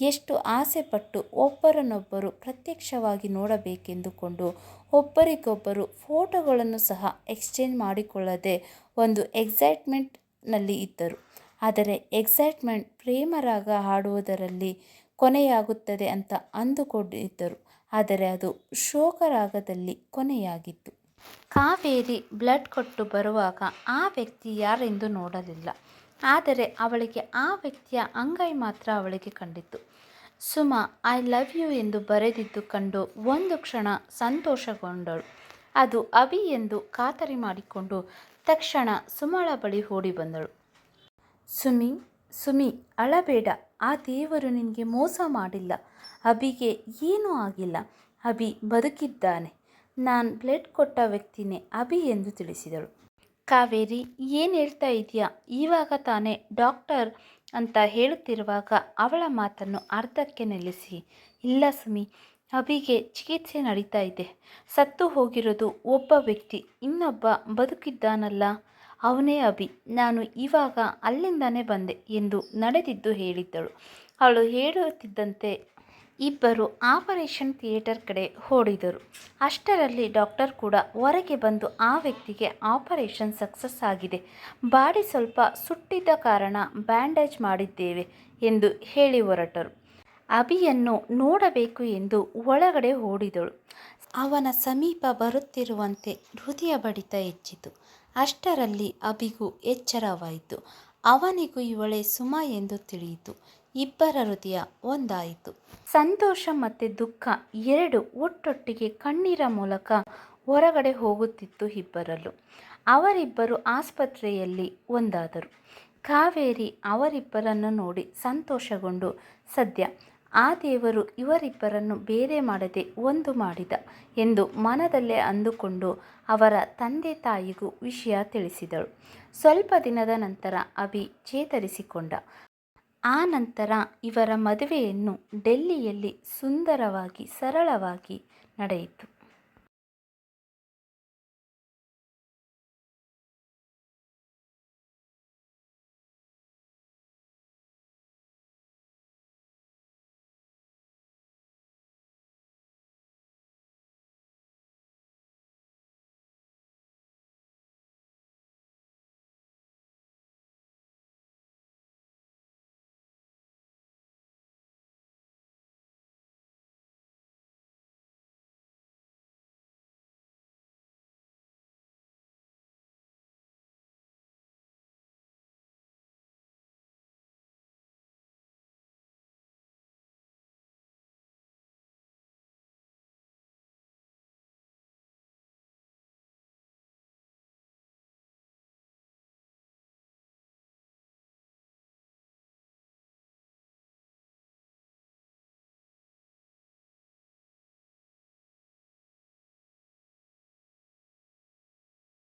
ಎಷ್ಟು ಆಸೆಪಟ್ಟು ಒಬ್ಬರನ್ನೊಬ್ಬರು ಪ್ರತ್ಯಕ್ಷವಾಗಿ ನೋಡಬೇಕೆಂದುಕೊಂಡು ಒಬ್ಬರಿಗೊಬ್ಬರು ಫೋಟೋಗಳನ್ನು ಸಹ ಎಕ್ಸ್ಚೇಂಜ್ ಮಾಡಿಕೊಳ್ಳದೆ ಒಂದು ಎಕ್ಸೈಟ್ಮೆಂಟ್ನಲ್ಲಿ ಇದ್ದರು. ಆದರೆ ಎಕ್ಸೈಟ್ಮೆಂಟ್ ಪ್ರೇಮರಾಗ ಹಾಡುವುದರಲ್ಲಿ ಕೊನೆಯಾಗುತ್ತದೆ ಅಂತ ಅಂದುಕೊಂಡಿದ್ದರು. ಆದರೆ ಅದು ಶೋಕರಾಗದಲ್ಲಿ ಕೊನೆಯಾಗಿತ್ತು. ಕಾವೇರಿ ಬ್ಲಡ್ ಕೊಟ್ಟು ಬರುವಾಗ ಆ ವ್ಯಕ್ತಿ ಯಾರೆಂದು ನೋಡಲಿಲ್ಲ. ಆದರೆ ಅವಳಿಗೆ ಆ ವ್ಯಕ್ತಿಯ ಅಂಗೈ ಮಾತ್ರ ಅವಳಿಗೆ ಕಂಡಿತು ಸುಮಾ, ಐ ಲವ್ ಯು ಎಂದು ಬರೆದಿದ್ದು ಕಂಡು ಒಂದು ಕ್ಷಣ ಸಂತೋಷಗೊಂಡಳು. ಅದು ಅಭಿ ಎಂದು ಖಾತರಿ ಮಾಡಿಕೊಂಡು ತಕ್ಷಣ ಸುಮಳ ಬಳಿ ಓಡಿ ಬಂದಳು. ಸುಮಿ ಸುಮಿ, ಅಳಬೇಡ. ಆ ದೇವರು ನಿನಗೆ ಮೋಸ ಮಾಡಿಲ್ಲ. ಅಭಿಗೆ ಏನೂ ಆಗಿಲ್ಲ. ಅಭಿ ಬದುಕಿದ್ದಾನೆ. ನಾನು ಬ್ಲಡ್ ಕೊಟ್ಟ ವ್ಯಕ್ತಿನೇ ಅಭಿ ಎಂದು ತಿಳಿಸಿದಳು. ಕಾವೇರಿ, ಏನು ಹೇಳ್ತಾ ಇದೆಯಾ? ಇವಾಗ ತಾನೇ ಡಾಕ್ಟರ್ ಅಂತ ಹೇಳುತ್ತಿರುವಾಗ ಅವಳ ಮಾತನ್ನು ಅರ್ಧಕ್ಕೆ ನಿಲ್ಲಿಸಿ. ಇಲ್ಲ ಸುಮಿ, ಅಭಿಗೆ ಚಿಕಿತ್ಸೆ ನಡೀತಾ ಇದೆ. ಸತ್ತು ಹೋಗಿರೋದು ಒಬ್ಬ ವ್ಯಕ್ತಿ, ಇನ್ನೊಬ್ಬ ಬದುಕಿದ್ದಾನಲ್ಲ. ಅವನೇ ಅಭಿ, ನಾನು ಇವಾಗ ಅಲ್ಲಿಂದಾನೇ ಬಂದೆ ಎಂದು ನಡೆದಿದ್ದು ಹೇಳಿದ್ದಳು. ಅವಳು ಹೇಳುತ್ತಿದ್ದಂತೆ ಇಬ್ಬರು ಆಪರೇಷನ್ ಥಿಯೇಟರ್ ಕಡೆ ಓಡಿದರು. ಅಷ್ಟರಲ್ಲಿ ಡಾಕ್ಟರ್ ಕೂಡ ಹೊರಗೆ ಬಂದು ಆ ವ್ಯಕ್ತಿಗೆ ಆಪರೇಷನ್ ಸಕ್ಸಸ್ ಆಗಿದೆ. ಬಾಡಿ ಸ್ವಲ್ಪ ಸುಟ್ಟಿದ್ದ ಕಾರಣ ಬ್ಯಾಂಡೇಜ್ ಮಾಡಿದ್ದೇವೆ ಎಂದು ಹೇಳಿ ಹೊರಟರು. ಅಭಿಯನ್ನು ನೋಡಬೇಕು ಎಂದು ಒಳಗಡೆ ಓಡಿದಳು. ಅವನ ಸಮೀಪ ಬರುತ್ತಿರುವಂತೆ ಹೃದಯ ಬಡಿತ ಹೆಚ್ಚಿತು. ಅಷ್ಟರಲ್ಲಿ ಅಭಿಗೂ ಎಚ್ಚರವಾಯಿತು. ಅವನಿಗೂ ಇವಳೇ ಸುಮ ಎಂದು ತಿಳಿಯಿತು. ಇಬ್ಬರ ಹೃದಯ ಒಂದಾಯಿತು. ಸಂತೋಷ ಮತ್ತು ದುಃಖ ಎರಡು ಒಟ್ಟೊಟ್ಟಿಗೆ ಕಣ್ಣೀರ ಮೂಲಕ ಹೊರಗಡೆ ಹೋಗುತ್ತಿತ್ತು ಇಬ್ಬರಲ್ಲೂ. ಅವರಿಬ್ಬರು ಆಸ್ಪತ್ರೆಯಲ್ಲಿ ಒಂದಾದರು. ಕಾವೇರಿ ಅವರಿಬ್ಬರನ್ನು ನೋಡಿ ಸಂತೋಷಗೊಂಡು, ಸದ್ಯ ಆ ದೇವರು ಇವರಿಬ್ಬರನ್ನು ಬೇರೆ ಮಾಡದೆ ಒಂದು ಮಾಡಿದ ಎಂದು ಮನದಲ್ಲೇ ಅಂದುಕೊಂಡು ಅವರ ತಂದೆ ತಾಯಿಗೂ ವಿಷಯ ತಿಳಿಸಿದಳು. ಸ್ವಲ್ಪ ದಿನದ ನಂತರ ಅಭಿ ಚೇತರಿಸಿಕೊಂಡ. ಆ ನಂತರ ಇವರ ಮದುವೆಯನ್ನು ಡೆಲ್ಲಿಯಲ್ಲಿ ಸುಂದರವಾಗಿ ಸರಳವಾಗಿ ನಡೆಯಿತು.